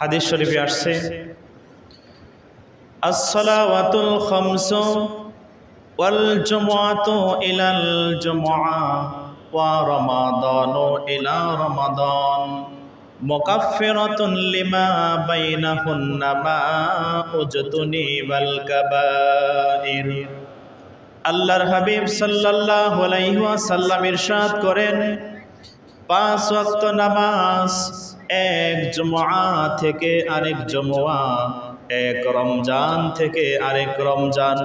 হাদিস শরীফে আসছে আসসালাওয়াতুল খামসু ওয়াল জুমআতু ইলাল জুমআ ওয়া রমাদানু ইলা রমাদান মুকাফফিরাতুন লিমা বাইনাহুন্না মা উজতুনি ওয়াল কাবাইর আল্লাহর হাবিব সাল্লাল্লাহু আলাইহি ওয়াসাল্লাম ইরশাদ করেন, পাঁচ ওয়াক্ত নামাজ এক জুমআ থেকে আরেক জুমআ, এক রমজান থেকে আরেক রমজান।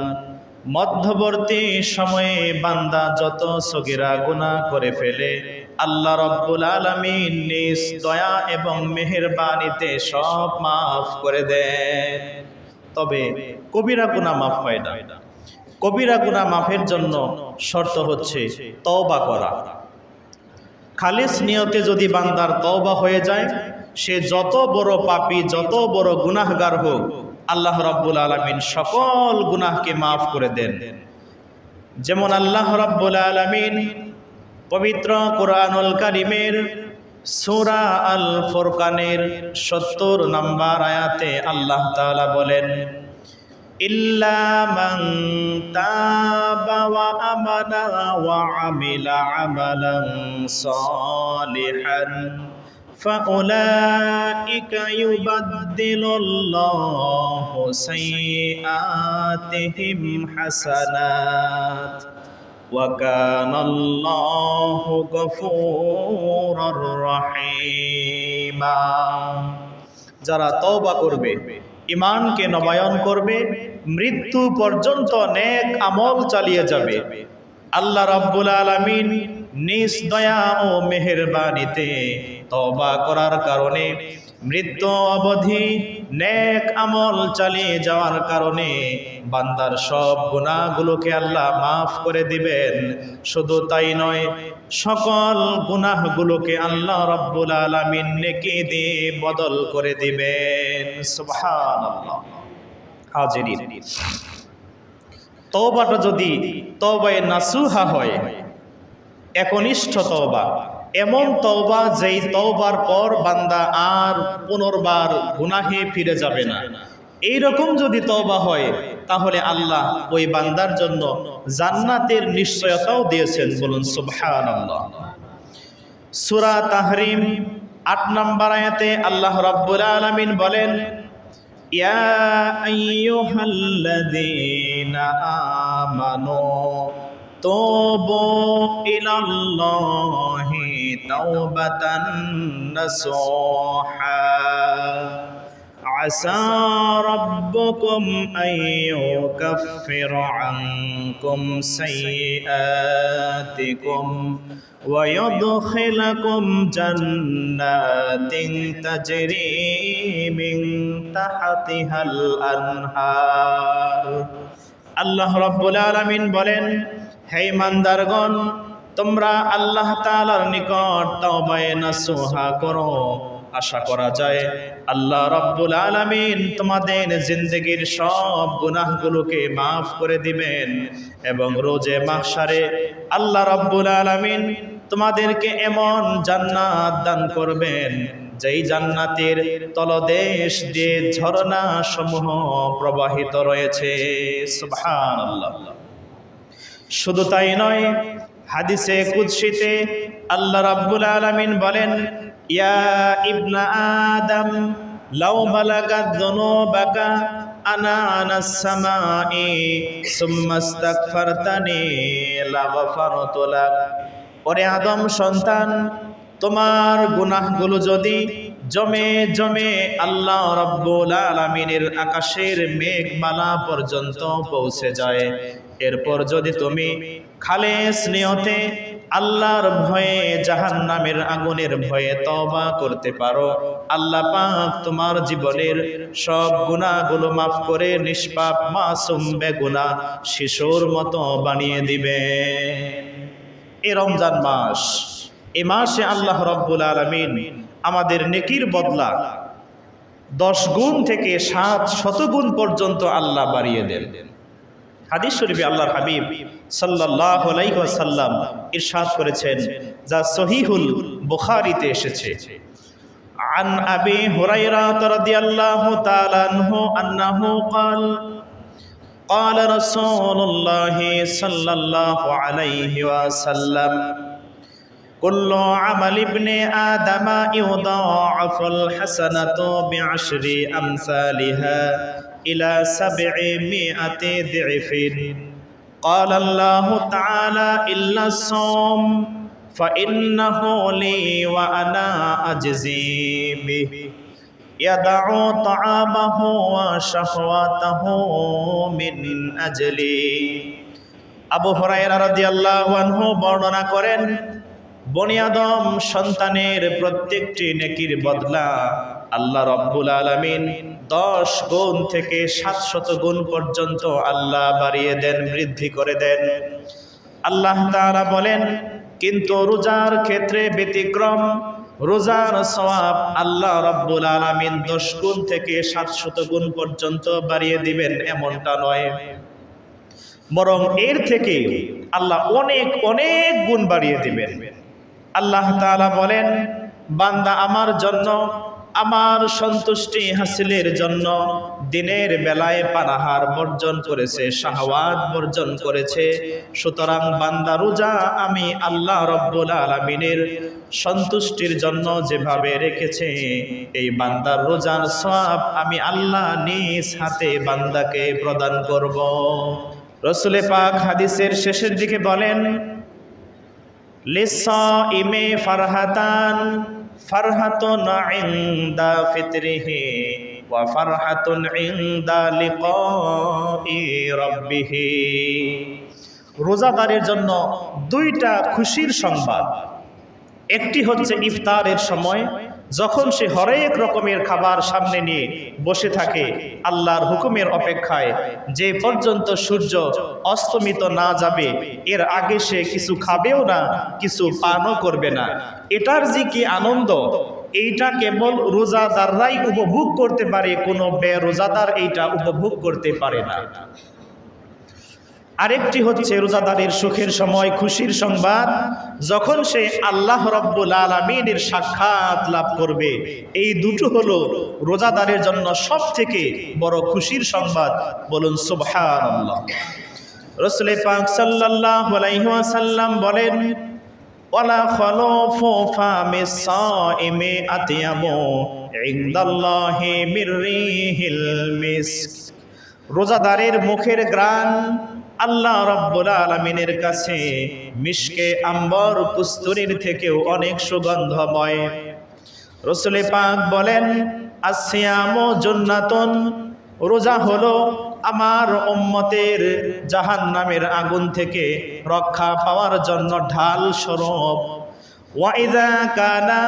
মধ্যবর্তী সময়ে বান্দা যত সগিরা গুনাহ করে ফেলে, আল্লাহ রব্বুল আলামিন নিজ দয়া এবং মেহেরবানিতে সব মাফ করে দেন। তবে কবিরা গুনাহ মাফ হয় না। কবিরা গুনাহ মাফের জন্য শর্ত হচ্ছে তওবা করা। খালিস নিয়তে যদি বান্দার তওবা হয়ে যায়, সে যত বড় পাপী, যত বড় গুনাহগার হোক, আল্লাহ রাব্বুল আলামিন সকল গুনাহকে মাফ করে দেন। যেমন আল্লাহ রাব্বুল আলামিন পবিত্র কোরআনুল কারিমের সূরা আল ফুরকানের 70 নম্বর আয়াতে আল্লাহ তাআলা বলেন ইল্লা মান তাবা ওয়া আমানা ওয়া আমিলা আমালান সালিহান فأولئك يبدل الله سيئاتهم حسنات وكان الله غفورا رحيما যারা তওবা করবে ইমানকে নবায়ন করবে মৃত্যু পর্যন্ত নেক আমল চালিয়ে যাবে। আল্লাহ রাব্বুল আলামিন নিজ দয়া ও মেহেরবানিতে তওবা করার কারণে মৃত্যু অবধি নেক আমল চালিয়ে যাওয়ার কারণে বান্দার সব গুনাহগুলোকে আল্লাহ মাফ করে দিবেন। শুধু তাই নয়, সকল গুনাহগুলোকে আল্লাহ রব্বুল আলামিন নেকি দিয়ে বদল করে দিবেন। সুবহানাল্লাহ। হাজিরিন। তওবাটা যদি তওবায়ে নাসুহা হয়, একনিষ্ঠ তওবা, এমন তওবা যেই তওবার পর বান্দা আর পুনর্বার গুনাহে ফিরে যাবে না। এই রকম যদি তওবা হয়, তাহলে আল্লাহ ওই বান্দার জন্য জান্নাতের নিশ্চয়তাও দিয়েছেন বলুন সুবহানাল্লাহ। সূরা তাহরিম আট নম্বর আয়াতে আল্লাহ রাব্বুল আলামিন বলেন يا أيها الذين آمنوا توبوا إلى الله توبة نصوحا. عسى ربكم أن يكفر عنكم سيئاتكم ويدخلكم جنات تجري من تحتها الأنهار আল্লাহ রব্বুল আলামিন বলেন হে ইমানদারগণ তোমরা আল্লাহ তাআলার নিকট তওবায়ে নাসুহা করো আশা করা যায়, আল্লাহ রব্বুল আলামিন তোমাদের জিন্দগির সব গুনাহগুলোকে মাফ করে দিবেন এবং রোজে মাহশারে আল্লাহ রব্বুল আলামিন তোমাদেরকে এমন জান্নাত দান করবেন, যেই জান্নাতের তলদেশ দিয়ে ঝর্ণা সমূহ প্রবাহিত রয়েছে। শুধু তাই নয়, হাদিসে কুদসিতে আল্লাহ রাব্বুল আলামিন বলেন ইয়া ইবনা আদম, লাউ বালাগাত যুনুবাকা আনা আনাস সামাই, সুম্মা ইস্তাগফারতানি লাগফারতু লাক। ওরে আদম সন্তান, তোমার গুনাহগুলো যদি জমে জমে আল্লাহ রব্বুল আলামিনের আকাশের মেঘমালা পর্যন্ত পৌঁছে যায়, এরপর যদি তুমি খালেস নিয়তে আল্লাহর ভয়ে জাহান নামের আগুনের ভয়ে তবা করতে পারো। আল্লাহ পাক তোমার জীবনের সব গুনাহগুলো মাফ করে নিষ্পাপ মাসুম বেগুনা শিশুর মতো বানিয়ে দিবে। এ রমজান মাস, এ মাসে আল্লাহ রব্বুল আলমিন আমাদের নেকির বদলা দশ গুণ থেকে সাত শতগুণ পর্যন্ত আল্লাহ বাড়িয়ে দেন। হাদিস শরীফে আল্লাহর হাবিব সাল্লাহ সাল্লাম ইরশাদ করেছেন যা সহিহুল বুখারিতে এসেছে عن أبي هريرة رضي الله تعالى عنه أنه قال قال رسول الله صلى الله عليه وسلم كل عمل ابن آدم يضاعف الحسنة بعشر أمثالها إلى سبعمائة ضعف قال الله تعالى إلا الصوم فإنه لي وأنا أجزي به يدع طعامه وشهوته من أجلي আবু হরাইরা রাদিয়াল্লাহু আনহু বর্ণনা করেন বনি আদম সন্তানের প্রত্যেকটি নেকির বদলা আল্লাহ রব্বুল আলামিন দশ গুণ থেকে সাতশত গুণ পর্যন্ত আল্লাহ বাড়িয়ে দেন, বৃদ্ধি করে দেন। আল্লাহ তাআলা বলেন, কিন্তু রোজার ক্ষেত্রে ব্যতিক্রম, রোজার সওয়াব আল্লাহ রব্বুল আলামিন দশ গুণ থেকে সাতশত গুণ পর্যন্ত বাড়িয়ে দিবেন, এমনটা নয়। বরং এর থেকে আল্লাহ অনেক অনেক গুণ বাড়িয়ে দিবেন। আল্লাহ তাআলা বলেন, বান্দা আমার জন্য আমার সন্তুষ্টি হাসিলের জন্য দিনের বেলায় পানাহার বর্জন করেছে, শাহওয়াত বর্জন করেছে। সুতরাং বান্দা রোজা আমি আল্লাহ রব্বুল আলমিনের সন্তুষ্টির জন্য যেভাবে রেখেছে, এই বান্দার রোজার সব আমি আল্লাহ নিজ হাতে বান্দাকে প্রদান করব। রসুলে পাক হাদিসের শেষের দিকে বলেন লিসা ইমে ফারহাতান ফারহাতুন ইনদা ফিতরিহি ওয়া ফারহাতুন ইনদা লিকাই রাব্বিহি। রোজাদারের জন্য দুইটা খুশির সংবাদ। একটি হচ্ছে ইফতারের সময় যখন সে হরেক রকমের খাবার সামনে নিয়ে বসে থাকে, আল্লাহর হুকুমের অপেক্ষায়, যে পর্যন্ত সূর্য অস্তমিত না যাবে, এর আগে সে কিছু খাবেও না, কিছু পানও করবে না। এটার যে কি আনন্দ? এইটা কেবল রোজাদাররাই উপভোগ করতে পারে, কোনো বে রোজাদার এইটা উপভোগ করতে পারে না। আরেকটি হচ্ছে রোজাদারের সুখের সময়, খুশির সংবাদ। যখন সে আল্লাহ রব্বুল আলমিনের সাক্ষাৎ লাভ করবে, এই দুটো হলো রোজাদারের জন্য সব থেকে বড় খুশির সংবাদ। বলুন সুবহান রসুলে পাক সাল্লাহ বলেন মিস্ক। রোজাদারের মুখের গ্রান আল্লাহ রব্বুল আলমিনের কাছে মিশকে আম্বর কুস্তুরির থেকেও অনেক সুগন্ধময়। রসুলে পাক বলেন আসিয়াম জন্নাতন, রোজা হলো আমার উম্মতের জাহান নামের আগুন থেকে রক্ষা পাওয়ার জন্য ঢাল স্বরূপ। ওয়াইদা কানা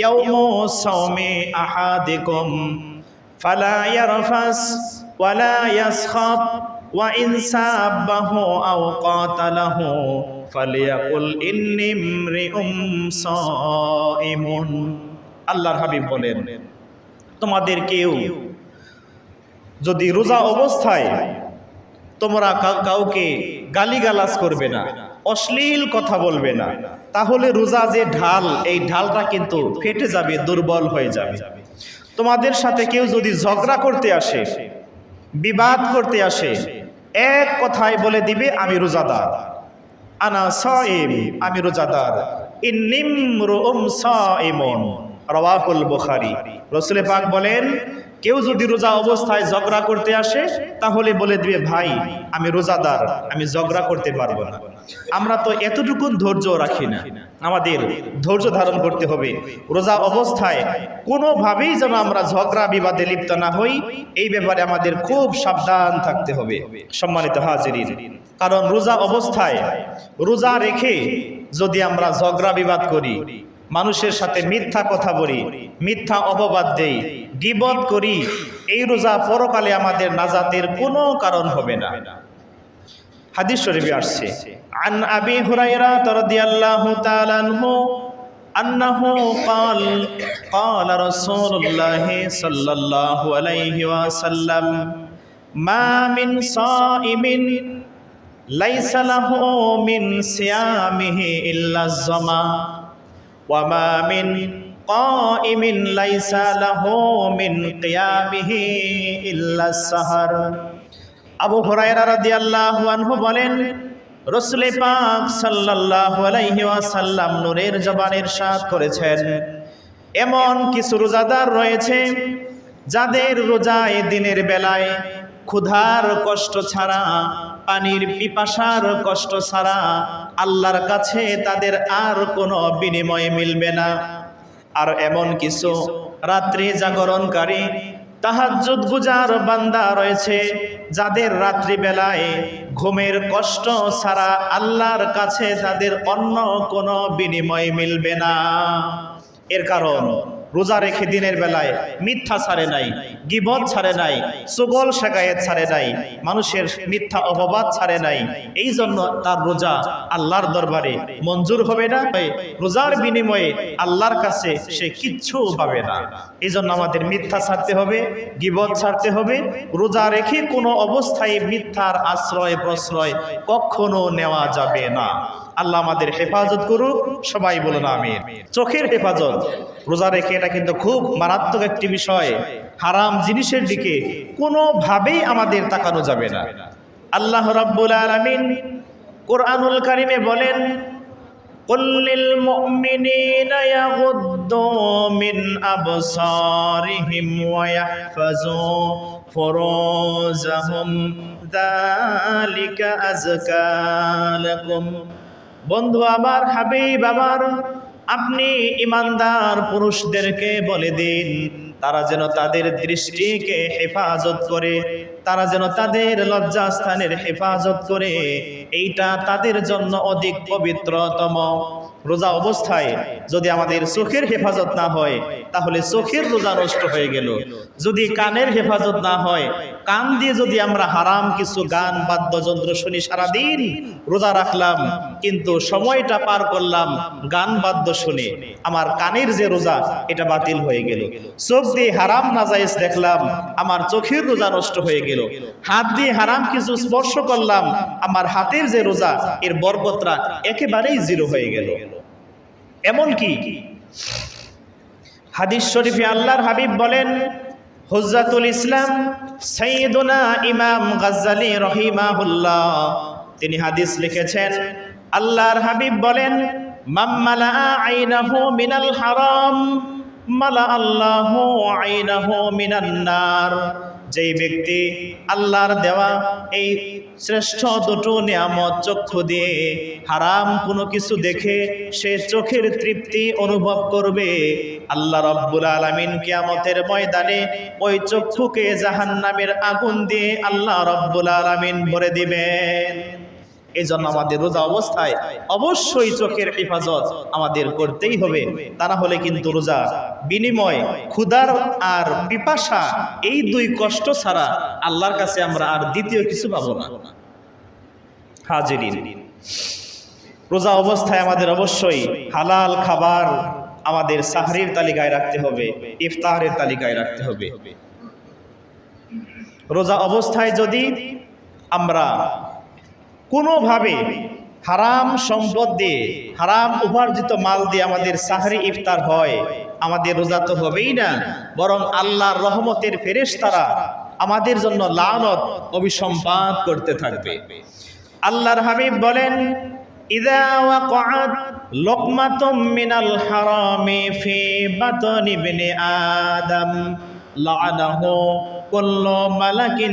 ইয়াউমু সাওমি আহাদিকুম, ফালা ইয়ারফাস ওয়ালা ইয়াসখাব ওয়া ইনসাবাহু আও কাতালাহু ফালিয়াকুল ইন্নি ইমরিউম সাইমুন আল্লাহর হাবিব বলেন, তোমাদের কেউ যদি রোজা অবস্থায় তোমরা কাউকে গালিগালাজ করবে না, অশ্লীল কথা বলবে না, তাহলে রোজা যে ঢাল, এই ঢালটা কিন্তু ফেটে যাবে, দুর্বল হয়ে যাবে। তোমাদের সাথে কেউ যদি ঝগড়া করতে আসে, বিবাদ করতে আসে এক কথায় বলে দিবে, আমি রোজাদার। আনা সাইম, আমি রোজাদার। রুম সাইমুন। রাওয়াহুল বুখারী। রাসূল পাক বলেন কেউ যদি রোজা অবস্থায় ঝগড়া করতে আসে, তাহলে বলে দিবে, ভাই, আমি রোজাদার, আমি ঝগড়া করতে পারব না। আমরা তো এতটুকুন ধৈর্য রাখি না। আমাদের ধৈর্য ধারণ করতে হবে। রোজা অবস্থায় কোনোভাবেই যেন আমরা ঝগড়া বিবাদে লিপ্ত না হই, এই ব্যাপারে আমাদের খুব সাবধান থাকতে হবে, সম্মানিত হাজিরিন। কারণ রোজা অবস্থায় রোজা রেখে যদি আমরা ঝগড়া বিবাদ করি মানুষের সাথে মিথ্যা কথা বলি মিথ্যা অপবাদ দেই গিবত করি এই রোজা পরকালে আমাদের নাজাতের কোনো কারণ হবে না হাদিস শরীফে আসছে আন আবি হুরায়রা রাদিয়াল্লাহু তাআলা আনহু আন্নাহু قال قال رسول الله صلى الله عليه وسلم ما من صائم ليس له من صيامه إلا الظما وما من قائم ليس له من قيامه إلا السهر আবু হুরায়রা রাদিয়াল্লাহু আনহু বলেন রসুলে পাক সাল্লাল্লাহু আলাইহি ওয়াসাল্লাম নূরের জবানের সাথ করেছেন এমন কিছু রোজাদার রয়েছে যাদের রোজায় দিনের বেলায় ক্ষুধার কষ্ট ছাড়া পানির পিপাসার কষ্ট ছাড়া আল্লাহর কাছে তাদের আর কোনো বিনিময় মিলবে না। আর এমন কিছু রাত্রি জাগরণকারী, তাহাজ্জুদ গুজার বান্দা রয়েছে, যাদের রাত্রিবেলায় ঘুমের কষ্ট ছাড়া আল্লাহর কাছে তাদের অন্য কোনো বিনিময় মিলবে না। এর কারণ রোজা রেখে দিনের বেলায় মিথ্যা ছাড়ে নাই, গিবত ছাড়ে নাই, সুগল শেখায়েত ছাড়ে নাই, মানুষের মিথ্যা অপবাদ ছাড়ে নাই, এই জন্য তার রোজা আল্লাহর দরবারে মঞ্জুর হবে না। রোজার বিনিময়ে আল্লাহর কাছে সে কিচ্ছু পাবে না। এই জন্য আমাদের মিথ্যা ছাড়তে হবে, গিবত ছাড়তে হবে। রোজা রেখে কোনো অবস্থায় মিথ্যার আশ্রয় প্রশ্রয় কখনো নেওয়া যাবে না। আল্লাহ আমাদের হেফাজত করুক, সবাই বলুন আমি চোখের হেফাজত, রোজা রেখে এটা কিন্তু খুব মারাত্মক একটি বিষয়। হারাম জিনিসের দিকে কোনোভাবেই আমাদের তাকানো যাবে না। আল্লাহ রাব্বুল আলমিন কোরআনুল কারিমে বলেন ফরোজ বন্ধু আমার, হাবিব আমার, আপনি ইমানদার পুরুষদেরকে বলে দিন, তারা যেন তাদের দৃষ্টিকে হেফাজত করে, তারা যেন তাদের লজ্জাস্থানের হেফাজত করে, এইটা তাদের জন্য অধিক পবিত্রতম। রোজা অবস্থায় যদি আমাদের চোখের হেফাজত না হয়, তাহলে চোখের রোজা নষ্ট হয়ে গেল। যদি কানের হেফাজত না হয়, কান দিয়ে যদি আমরা হারাম কিছু গান, বাদ্যযন্ত্র শুনি সারাদিন রোজা রাখলাম, কিন্তু সময়টা পার করলাম গান, বাদ্য শুনে, আমার কানের যে রোজা, এটা বাতিল হয়ে গেল। চোখ দিয়ে হারাম নাজাইজ দেখলাম, আমার চোখের রোজা নষ্ট হয়ে গেল। হাত দিয়ে হারাম কিছু স্পর্শ করলাম, আমার হাতের যে রোজা, এর বরকতরা একেবারেই জিরো হয়ে গেল। এমন কি? হাদিস শরীফে আল্লাহর হাবিব বলেন হুজ্জাতুল ইসলাম সৈয়দুনা ইমাম গাজ্জালি রহিমাহুল্লাহ। তিনি হাদিস লিখেছেন, আল্লাহর হাবিব বলেন মাম্মালা আইনাহু মিনাল হারাম, মালা আল্লাহু আইনাহু মিনান্নার নার। যেই ব্যক্তি আল্লাহর দেওয়া এই শ্রেষ্ঠ দুটো নিয়ামত চক্ষু দিয়ে হারাম কোনো কিছু দেখে সে চোখের তৃপ্তি অনুভব করবে, আল্লাহ রব্বুল আলমিন কিয়ামতের ময়দানে ওই চক্ষুকে জাহান্নামের আগুন দিয়ে আল্লাহ রব্বুল আলমিন ভরে দিবেন। এই জন্য আমাদের রোজা অবস্থায় অবশ্যই চোখের হেফাজত আমাদের করতেই হবে। তা না হলে কিন্তু রোজা বিনিময়, ক্ষুধার আর পিপাসা এই দুই কষ্ট ছাড়া আল্লাহর কাছে আমরা আর দ্বিতীয় কিছু পাবো না। হাজিরিন, রোজা অবস্থায় আমাদের অবশ্যই হালাল খাবার আমাদের সাহরির তালিকায় রাখতে হবে, ইফতারের তালিকায় রাখতে হবে। রোজা অবস্থায় যদি আমরা কোনোভাবে হারাম সম্পদ দিয়ে, হারাম উপার্জিত মাল দিয়ে আমাদের সাহরি ইফতার হয়, আমাদের রোজা তো হবেই না। বরং আল্লাহর রহমতের ফেরেশ তারা আমাদের জন্য লানত অভিসম্পাদ করতে থাকবে। আল্লাহর হাবিব বলেন, ইদা আদম মালাকিন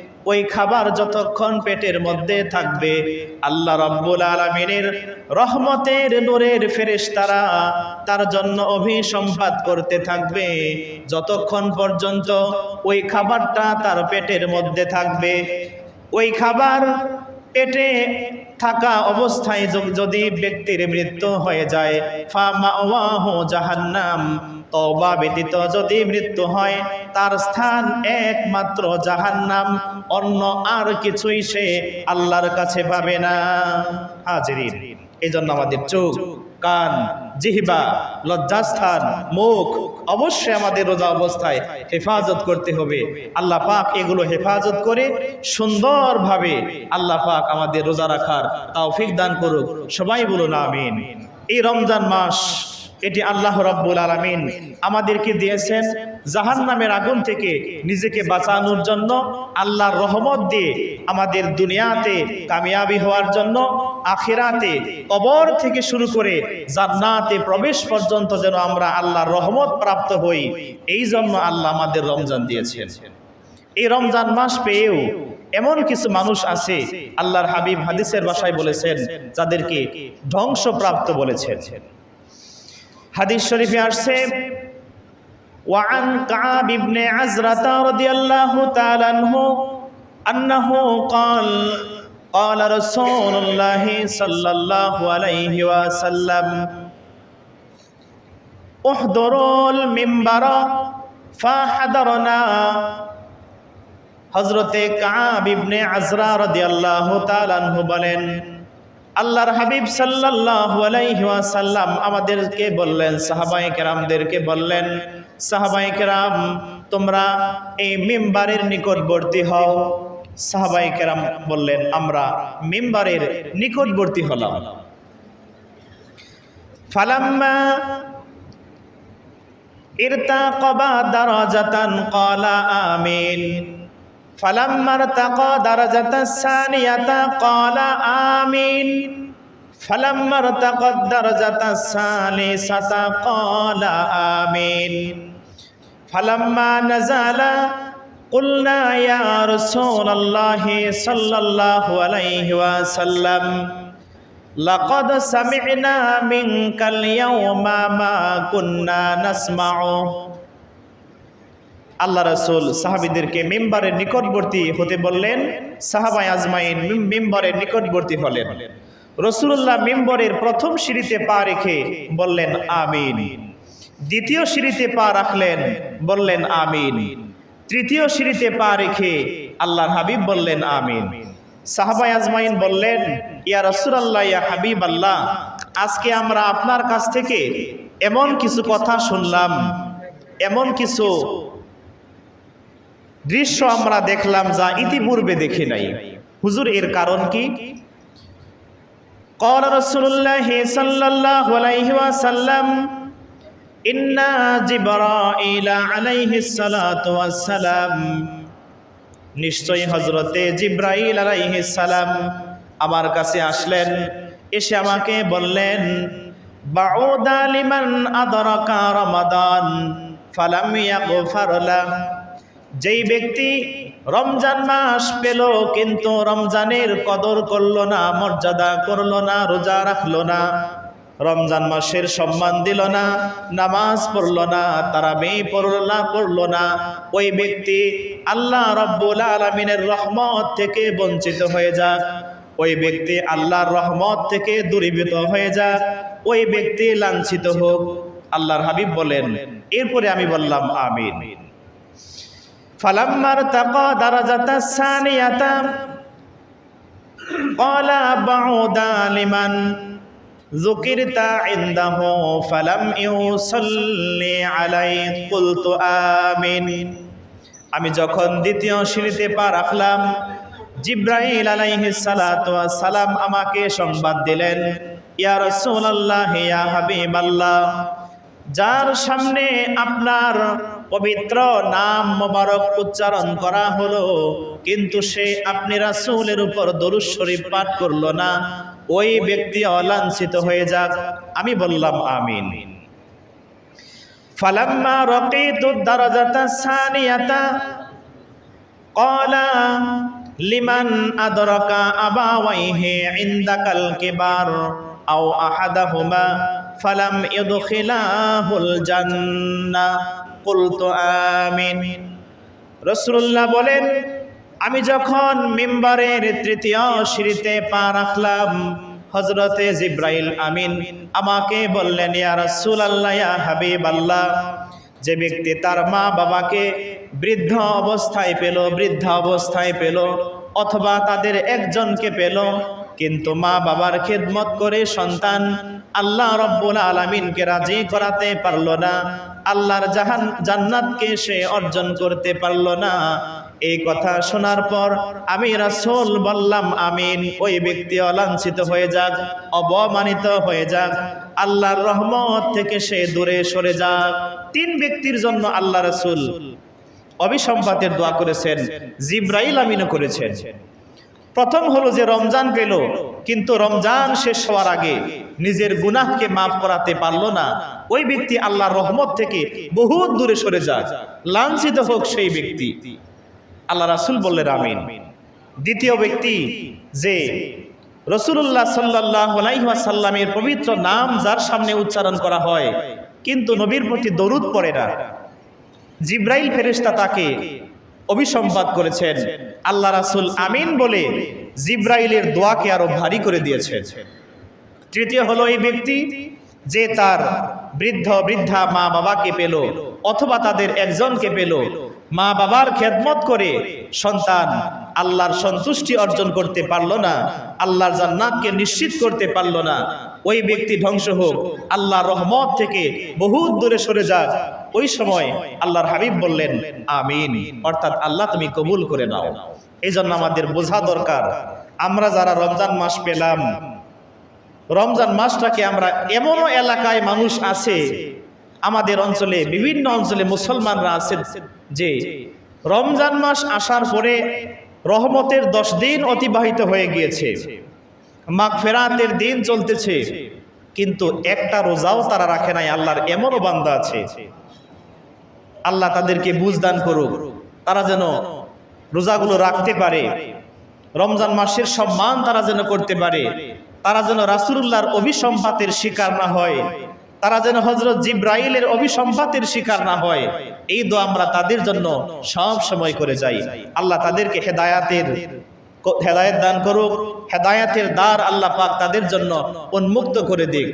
ওই খাবার যতক্ষণ পেটের মধ্যে থাকবে, আল্লাহ রব্বুল আলমিনের রহমতের নোরের ফেরেস তারা তার জন্য অভিসম্পাদ করতে থাকবে। যতক্ষণ পর্যন্ত ওই খাবারটা তার পেটের মধ্যে থাকবে, ওই খাবার পেটে থাকা অবস্থায় যদি ব্যক্তির মৃত্যু হয়ে যায় জাহান্নাম। তওবা ব্যতীত যদি মৃত্যু হয়, তার স্থান একমাত্র জাহান্নাম, অন্য আর কিছুই সে আল্লাহর কাছে পাবে না। হাজিরিন এই জন্য আমাদের চোখ, কান জিহবা, লজ্জাস্থান, মুখ, অবশ্যই আমাদের রোজা অবস্থায় হেফাজত করতে হবে। আল্লাহ পাক এগুলো হেফাজত করে সুন্দরভাবে আল্লাহ পাক আমাদের রোজা রাখার তাওফিক দান করুক। সবাই বলুন আমিন। এই রমজান মাস, এটি আল্লাহ রব্বুল আলমিন আমাদেরকে দিয়েছেন জাহান নামের আগুন থেকে নিজেকে বাঁচানোর জন্য আল্লাহর রহমত দিয়ে আমাদের দুনিয়াতে কামিয়াবি হওয়ার জন্য আখিরাতে কবর থেকে শুরু করে জান্নাতে প্রবেশ পর্যন্ত যেন আমরা আল্লাহর রহমত প্রাপ্ত হই, এই জন্য আল্লাহ আমাদের রমজান দিয়েছেন। এই রমজান মাস পেয়েও এমন কিছু মানুষ আছে, আল্লাহর হাবিব হাদিসের বাসায় বলেছেন, যাদেরকে ধ্বংসপ্রাপ্ত বলেছেন। হাদিস শরীফে আসছে وعن كعب بن عزرة رضي الله تعالى عنه أنه قال قال رسول الله صلى الله عليه وسلم احضروا المنبر فحضرنا হজরতে কাব ইবনে আজরা রাদিয়াল্লাহু তাআলা আনহু বলেন আল্লাহর হাবিব সাল্লাল্লাহু আলাইহি ওয়াসাল্লাম আমাদেরকে বললেন সাহাবায়ে কেরামদেরকে বললেন সাহাবায়ে কেরাম তোমরা এই মিম্বারের নিকটবর্তী হও সাহাবায়ে কেরাম বললেন আমরা মিম্বারের নিকটবর্তী হলাম ফালাম্মা ইরতাকাবা দারাজাতান ক্বালা আমিন فلما ارتقى درجة الثانية قال آمين فلما ارتقى الدرجة الثالثة قال آمين فلما نزل قلنا يا رسول الله صلى الله عليه وسلم لقد سمعنا منك اليوم ما كنا نسمع আল্লাহ রসুল সাহাবিদেরকে মেম্বারের নিকটবর্তী হতে বললেন সাহাবাই আজমাইন মিম- মেম্বারের নিকটবর্তী হলেন রসুল্লাহ মেম্বরের প্রথম সিঁড়িতে পা রেখে বললেন আমিন দ্বিতীয় সিঁড়িতে পা রাখলেন বললেন আমিন তৃতীয় সিঁড়িতে পা রেখে আল্লাহর হাবিব বললেন আমিন সাহাবাই আজমাইন বললেন ইয়া রসুলাল্লাহ ইয়া হাবিব আল্লাহ আজকে আমরা আপনার কাছ থেকে এমন কিছু কথা শুনলাম এমন কিছু দৃশ্য আমরা দেখলাম যা ইতিপূর্বে দেখি নাই হুজুর এর কারণ কি قال رسول الله صلى الله عليه وسلم ইন্না সালাম নিশ্চয়ই হজরতে জিব্রাইল আলাইহিস সালাম আমার কাছে আসলেন, এসে আমাকে বললেন রমাদান যেই ব্যক্তি রমজান মাস পেল, কিন্তু রমজানের কদর করল না, মর্যাদা করল না, রোজা রাখল না রমজান মাসের সম্মান দিল না নামাজ পড়লো না তারা মেয়ে পড়ল না পড়লো না ওই ব্যক্তি আল্লাহ রব্বুল আলমিনের রহমত থেকে বঞ্চিত হয়ে যাক ওই ব্যক্তি আল্লাহর রহমত থেকে দূরীভূত হয়ে যাক ওই ব্যক্তি লাঞ্ছিত হোক আল্লাহর হাবিব বলেন এরপরে আমি বললাম আমিন فلما ارتقى درجة الثانية قال بعد لمن ذكرت عنده فلم يصلي عليه قلت آمين আমি যখন দ্বিতীয় সিঁড়িতে পা রাখলাম জিব্রাইল আলাইহিস সালাতু ওয়াস সালাম আমাকে সংবাদ দিলেন ইয়া রাসূলুল্লাহ ইয়া হাবিবাল্লাহ যার সামনে আপনার পবিত্র নাম মোবারক উচ্চারণ করা হলো কিন্তু সে আপনি রাসূলের উপর দরুদ শরীফ পাঠ করলো না ওই ব্যক্তি অলাঞ্ছিত হয়ে যাক। আমি বললাম, আমিন। ফালাম্মা রকিতু দারাজাতা সানিয়াতা, ক্বালা লিমান আদরাকা আবাওয়াইহি ইনদাকাল কিবার আও আহাদাহুমা ফালাম ইদখিলাহুল জান্নাহ কুলতু, আমিন। রাসূলুল্লাহ বলেন আমি যখন মিম্বারের তৃতীয় সিঁড়িতে পা রাখলাম হজরতে জিব্রাইল আমিন আমাকে বললেন, ইয়া রাসূল আল্লাহ ইয়া হাবিব আল্লাহ যে ব্যক্তি তার মা বাবাকে বৃদ্ধ অবস্থায় পেল, বৃদ্ধ অবস্থায় পেল, অথবা তাদের একজনকে পেল, কিন্তু মা বাবার খেদমত করে সন্তান আল্লাহ রব্বুল আলমিনকে রাজি করাতে পারল না, আল্লাহর জাহান, জান্নাতকে সে অর্জন করতে পারল না। এই কথা শোনার পর আমি রাসূল বললাম, আমিন। ওই ব্যক্তি অলাঞ্ছিত হয়ে যাক, অবমানিত হয়ে যাক, আল্লাহর রহমত থেকে সে দূরে সরে যাক। তিন ব্যক্তির জন্য আল্লাহ রাসূল অবিসম্পাতের দোয়া করেছেন, জিব্রাইল আমিনও করেছেন। প্রথম হলো যে রমজান পেল কিন্তু রমজান শেষ হওয়ার আগে নিজের গুনাহকে মাফ করাতে পারল না। ওই ব্যক্তি আল্লাহর রহমত থেকে বহুত দূরে সরে যাক, লাঞ্ছিত হোক সেই ব্যক্তি। আল্লাহ রাসুল বললেন, আমিন। দ্বিতীয় ব্যক্তি যে রসুল্লাহ সাল্লাহ সাল্লামের পবিত্র নাম যার সামনে উচ্চারণ করা হয়, কিন্তু নবীর প্রতি দরুদ পড়ে না। জিব্রাইল ফেরেশতা তাকে অভিসম্পাদ করেছেন, আল্লাহ রাসুল আমিন বলে জিব্রাইলের দোয়াকে আরও ভারী করে দিয়েছে তৃতীয় হলো এই ব্যক্তি যে তার বৃদ্ধ বৃদ্ধা মা বাবাকে পেল অথবা তাদের একজনকে পেল। মা বাবার খেদমত করে সন্তান আল্লাহর সন্তুষ্টি অর্জন করতে পারল না, আল্লাহর জান্নাতকে নিশ্চিত করতে পারল না। ওই ব্যক্তি ধ্বংস হোক, আল্লাহর রহমত থেকে বহুত দূরে সরে যাক। ওই সময় আল্লাহর হাবিব বললেন, আমিন। অর্থাৎ আল্লাহ তুমি কবুল করে নাও। এই জন্য আমাদের বোঝা দরকার, আমরা যারা রমজান মাস পেলাম, রমজান মাসটাকে আমরা এমনও এলাকায় মানুষ আছে আমাদের অঞ্চলে বিভিন্ন অঞ্চলে মুসলমানরা আছে যে রমজান মাস আসার পরে রহমতের দশ দিন অতিবাহিত হয়ে গিয়েছে। মাঘ ফেরাতের দিন চলতেছে, কিন্তু একটা রোজাও তারা রাখে নাই, আল্লাহর এমনও বান্দা আছে। আল্লাহ তাদেরকে বুঝদান করুক, তারা যেন রোজাগুলো রাখতে পারে, রমজান মাসের সম্মান তারা যেন করতে পারে, তারা যেন রাসুল্লাহর অভিসম্পাতের শিকার না হয়। তারা যেন হজরত জিব্রাইলের অভিসম্পাতের শিকার না হয়। এই দোয়া আমরা তাদের জন্য সব সময় করে যাই। আল্লাহ তাদেরকে হেদায়াতের হেদায়েত দান করুক। হেদায়াতের দ্বার আল্লাহ পাক তাদের জন্য উন্মুক্ত করে দিক।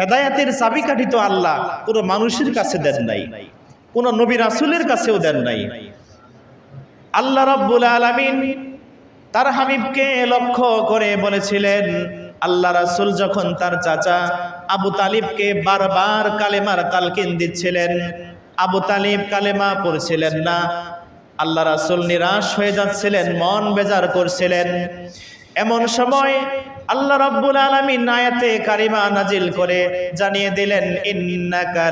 হেদায়াতের চাবিকাঠি তো আল্লাহ কোনো মানুষের কাছে দেন নাই, কোনো নবী রাসুলের কাছেও দেন নাই। আল্লাহ রব্বুল আলামিন তার হাবিবকে লক্ষ্য করে বলেছিলেন আল্লাহ রাসুল যখন তার চাচা আবু তালিবকে বারবার কালেমার তালকিন দিচ্ছিলেন, আবু তালিব কালেমা পড়ছিলেন না। আল্লাহ রাসুল নিরাশ হয়ে যাচ্ছিলেন, মন বেজার করছিলেন। এমন সময় আল্লাহ রাব্বুল আলামিন আয়াতে কারিমা নাজিল করে জানিয়ে দিলেন, ইন্নাকা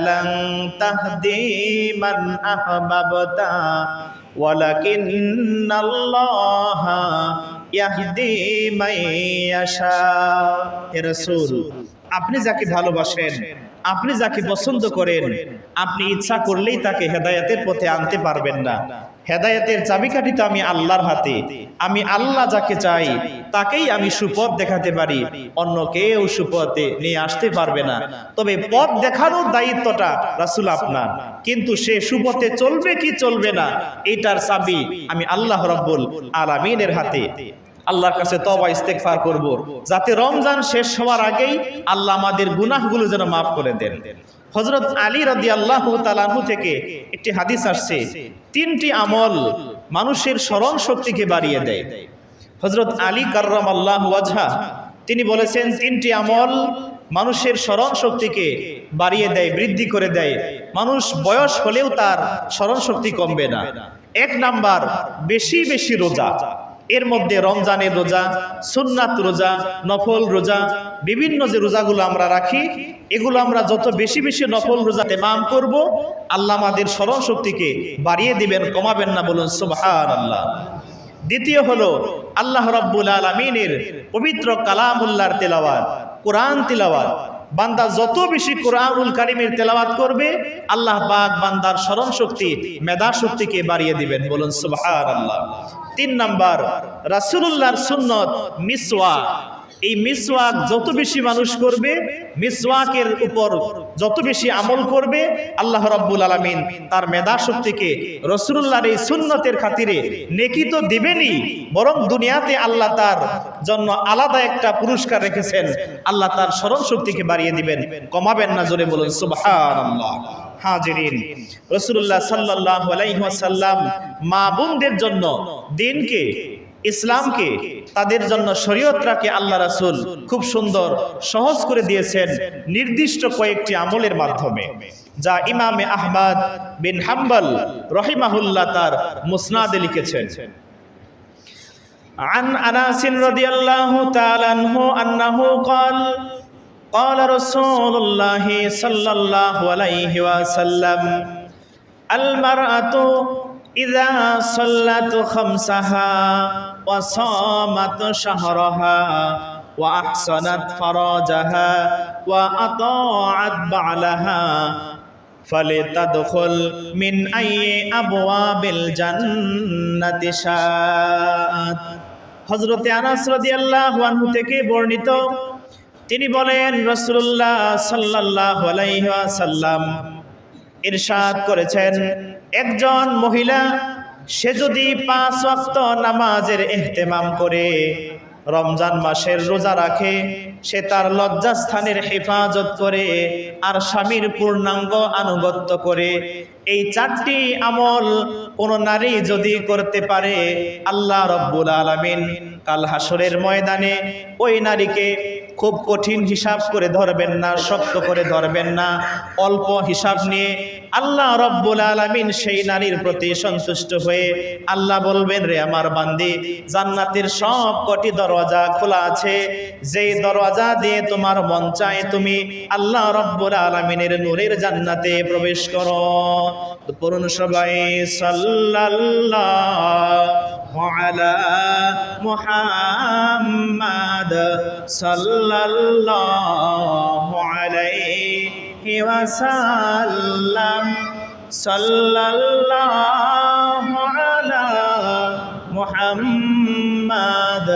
আপনি যাকে ভালোবাসেন, আপনি যাকে পছন্দ করেন, আপনি ইচ্ছা করলেই তাকে হেদায়াতের পথে আনতে পারবেন না। হেদায়েতের চাবিকাঠি তো আমি আল্লাহর হাতে। আমি আল্লাহ যাকে চাই, তাকেই আমি সুপথ দেখাতে পারি। অন্য কেউ সুপথে নিয়ে আসতে পারবে না। তবে পথ দেখানোর দায়িত্বটা রাসুল আপনার। কিন্তু সে সুপথে চলবে কি চলবে না, এটার চাবি আমি আল্লাহ রব্বুল আলামিনের হাতে। আল্লাহর কাছে তবা ইস্তেকফার করব। যাতে রমজান শেষ হওয়ার আগেই আল্লাহ আমাদের গুনাহগুলো যেন মাফ করে দেন। হজরত আলী রাদি আল্লাহ তালাহু থেকে একটি হাদিস আসছে। তিনটি আমল মানুষের স্মরণ শক্তিকে বাড়িয়ে দেয়। হজরত আলী কার্রাম আল্লাহ ওয়াজহা, তিনি বলেছেন, তিনটি আমল মানুষের স্মরণ শক্তিকে বাড়িয়ে দেয়, বৃদ্ধি করে দেয়। মানুষ বয়স হলেও তার স্মরণ শক্তি কমবে না। এক নাম্বার, বেশি বেশি রোজা। এর মধ্যে রমজানের রোজা, সুন্নাত রোজা, নফল রোজা, বিভিন্ন যে রোজাগুলো আমরা রাখি, এগুলো আমরা যত বেশি বেশি নফল রোজাতে তেমাম করব, আল্লাহ আমাদের স্মরণ শক্তিকে বাড়িয়ে দিবেন, কমাবেন না বলুন সুবহান আল্লাহ দ্বিতীয় হলো আল্লাহ রাব্বুল আলমিনের পবিত্র কালামুল্লাহর তেলাওয়াত, কোরআন তেলাওয়াত। বান্দা যত বেশি কোরআনুল কারিমের তেলাওয়াত করবে, আল্লাহ পাক বান্দার স্মরণ শক্তি মেধা শক্তিকে বাড়িয়ে দিবেন। বলুন সুবহানাল্লাহ। আল্লাহ তিন নাম্বার, রাসূলুল্লাহর সুন্নত মিসওয়া এই মিসওয়াক যত বেশি মানুষ করবে, মিসওয়াকের উপর যত বেশি আমল করবে, আল্লাহ রাব্বুল আলামিন তার মেধা শক্তিকে রসুল্লাহর এই সুন্নতের খাতিরে নেকি তো দিবেনই, বরং দুনিয়াতে আল্লাহ তার জন্য আলাদা একটা পুরস্কার রেখেছেন। আল্লাহ তার স্মরণ শক্তিকে বাড়িয়ে দিবেন। কমাবেন না জোরে বলুন, সুবহানাল্লাহ। হাজিরিন রসুল্লাহ সাল্লাহ আলাইহাসাল্লাম মা বোনদের জন্য দিনকে ইসলামকে তাদের জন্য শরীয়তটাকে আল্লাহ রাসূল খুব সুন্দর সহজ করে দিয়েছেন নির্দিষ্ট কয়েকটি আমলের মাধ্যমে যা ইমামে আহমদ বিন হাম্বল রহিমাহুল্লাহ তার মুসনাদে লিখেছেন عن أنس رضي الله تعالى عنه أنه قال قال رسول الله صلى الله عليه وسلم المرأة ইজা সল্লাত খামসাহা ওয়া সামাত শাহরাহা ওয়া আহসানাত ফারাজাহা ওয়া আতাআত বালাহা ফলে ফালিতাদখুল মিন আইয়ি আবওয়াবিল জান্নাতি শাআত। হযরতে আনাস আল্লাহ আনহু থেকে বর্ণিত, তিনি বলেন, রাসূলুল্লাহ সাল্লাল্লাহু আলাইহি ওয়াসাল্লাম ইরশাদ করেছেন একজন মহিলা, সে যদি পাঁচ ওয়াক্ত নামাজের এহতেমাম করে, রমজান মাসের রোজা রাখে, সে তার লজ্জাস্থানের হেফাজত করে আর স্বামীর পূর্ণাঙ্গ আনুগত্য করে এই চারটি আমল কোন নারী যদি করতে পারে, আল্লাহ রব্বুল আলামিন কাল হাসরের ময়দানে ওই নারীকে খুব কঠিন হিসাব করে ধরবেন না, শক্ত করে ধরবেন না, অল্প হিসাব নিয়ে আল্লাহ রব্বুল আলামিন সেই নারীর প্রতি সন্তুষ্ট হয়ে আল্লাহ বলবেন, রে আমার বান্দি, জান্নাতের সব কটি দরওয়াজা খোলা আছে। যেই দরওয়াজা দিয়ে তোমার মন চায়, তুমি আল্লাহ রব্বুল আলামিনের নূরের জান্নাতে প্রবেশ করো। পড়ুন সবাই সাল্লাল্লাহু আলা মুহাম্মাদ সাল্লাল্লাহু আলাইহি ওয়াসাল্লাম সাল্লাল্লাহু আলা মুহাম্মাদ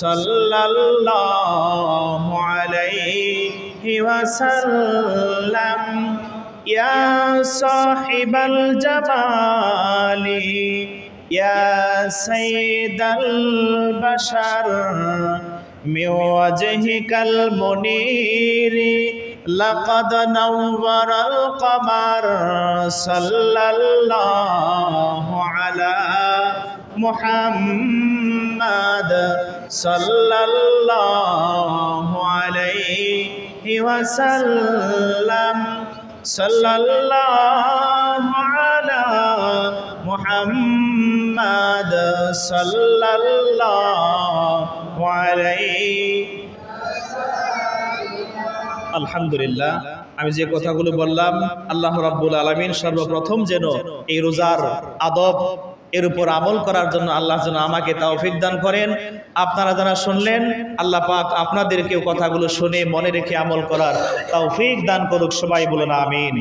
সাল্লাল্লাহু আলাইহি ওয়াসাল্লাম يا صاحب الجمال يا سيد البشر من وجهك المنير لقد نور القمر صلى الله على محمد صلى الله عليه وسلم সাল্লাল্লাহু আলা মুহাম্মাদ সাল্লাল্লাহু আলাইহি আলহামদুলিল্লাহ। আমি যে কথাগুলো বললাম, আল্লাহ রাব্বুল আলামিন সর্বপ্রথম যেন এই রোজার আদব এর উপর আমল করার জন্য আল্লাহ যেন আমাকে তাওফিক দান করেন। আপনারা যারা শুনলেন, আল্লাহ পাক আপনাদেরকেও কথাগুলো শুনে মনে রেখে আমল করার তাওফিক দান করুক। সবাই বলুন, আমিন।